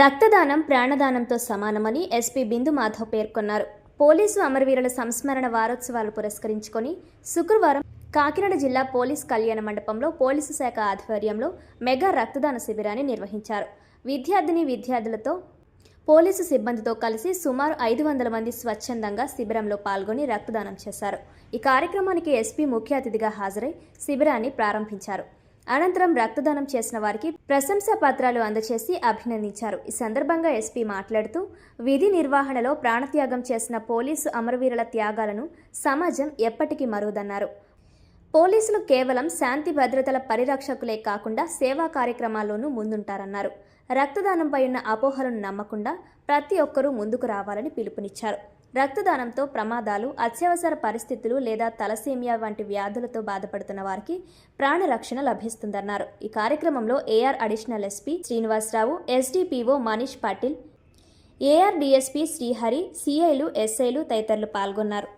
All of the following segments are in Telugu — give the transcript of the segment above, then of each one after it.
రక్తదానం ప్రాణదానంతో సమానమని ఎస్పీ బిందు మాధవ్ పేర్కొన్నారు. పోలీసు అమరవీరుల సంస్మరణ వారోత్సవాలు పురస్కరించుకొని శుక్రవారం కాకినాడ జిల్లా పోలీస్ కళ్యాణ మండపంలో పోలీసు శాఖ ఆధ్వర్యంలో మెగా రక్తదాన శిబిరాన్ని నిర్వహించారు. విద్యార్థిని విద్యార్థులతో పోలీసు సిబ్బందితో కలిసి సుమారు ఐదు వందల మంది స్వచ్ఛందంగా శిబిరంలో పాల్గొని రక్తదానం చేశారు. ఈ కార్యక్రమానికి ఎస్పీ ముఖ్య అతిథిగా హాజరై శిబిరాన్ని ప్రారంభించారు. అనంతరం రక్తదానం చేసిన వారికి ప్రశంసా పత్రాలు అందజేసి అభినందించారు. ఈ సందర్భంగా ఎస్పీ మాట్లాడుతూ విధి నిర్వహణలో ప్రాణత్యాగం చేసిన పోలీసు అమరవీరుల త్యాగాలను సమాజం ఎప్పటికీ మరువదన్నారు. పోలీసులు కేవలం శాంతి భద్రతల పరిరక్షకులే కాకుండా సేవా కార్యక్రమాల్లోనూ ముందుంటారన్నారు. రక్తదానంపై ఉన్న అపోహలను నమ్మకుండా ప్రతి ఒక్కరూ ముందుకు రావాలని పిలుపునిచ్చారు. రక్తదానంతో ప్రమాదాలు అత్యవసర పరిస్థితులు లేదా తలసేమియా వంటి వ్యాధులతో బాధపడుతున్న వారికి ప్రాణరక్షణ లభిస్తుందన్నారు. ఈ కార్యక్రమంలో AR additional SP Srinivasarao SDPO Manish Patil AR DSP Srihari సిఐలు ఎస్ఐలు తదితరులు పాల్గొన్నారు.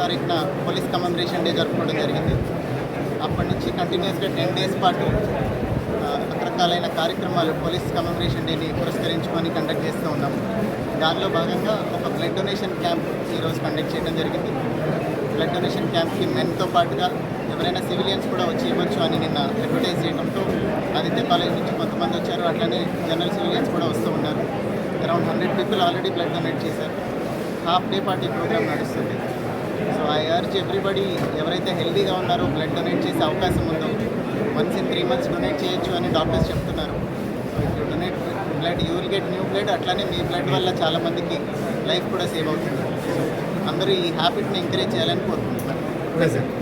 తారీఖున పోలీస్ కమెమరేషన్ డే జరుపుకోవడం జరిగింది. అప్పటి నుంచి కంటిన్యూస్గా టెన్ డేస్ పాటు రకరకాలైన కార్యక్రమాలు పోలీస్ కమెమరేషన్ డేని పురస్కరించుకొని కండక్ట్ చేస్తూ ఉన్నాము. దానిలో భాగంగా ఒక బ్లడ్ డొనేషన్ క్యాంప్ ఈరోజు కండక్ట్ చేయడం జరిగింది. బ్లడ్ డొనేషన్ క్యాంప్కి మెన్తో పాటుగా ఎవరైనా సివిలియన్స్ కూడా వచ్చి ఇవ్వచ్చు అని నిన్న అడ్వర్టైజ్ చేయడంతో ఆదిత్య కాలేజ్ నుంచి కొంతమంది వచ్చారు. అట్లనే జనరల్ సివిలియన్స్ కూడా వస్తూ ఉన్నారు. Around hundred people already blood donate చేశారు. హాఫ్ డే పాటు ఈ ప్రోగ్రామ్ నడుస్తుంది. సో ఐ అర్జ్ ఎవ్రీబడి ఎవరైతే హెల్దీగా ఉన్నారో బ్లడ్ డొనేట్ చేసే అవకాశం ఉందో once in three months donate చేయొచ్చు అని డాక్టర్స్ చెప్తున్నారు. So if you donate blood you will get new blood అట్లానే మీ బ్లడ్ వల్ల చాలామందికి లైఫ్ కూడా సేవ్ అవుతుంది. అందరూ ఈ హ్యాబిట్ని ఎంకరేజ్ చేయాలని కోరుకుంటున్నాను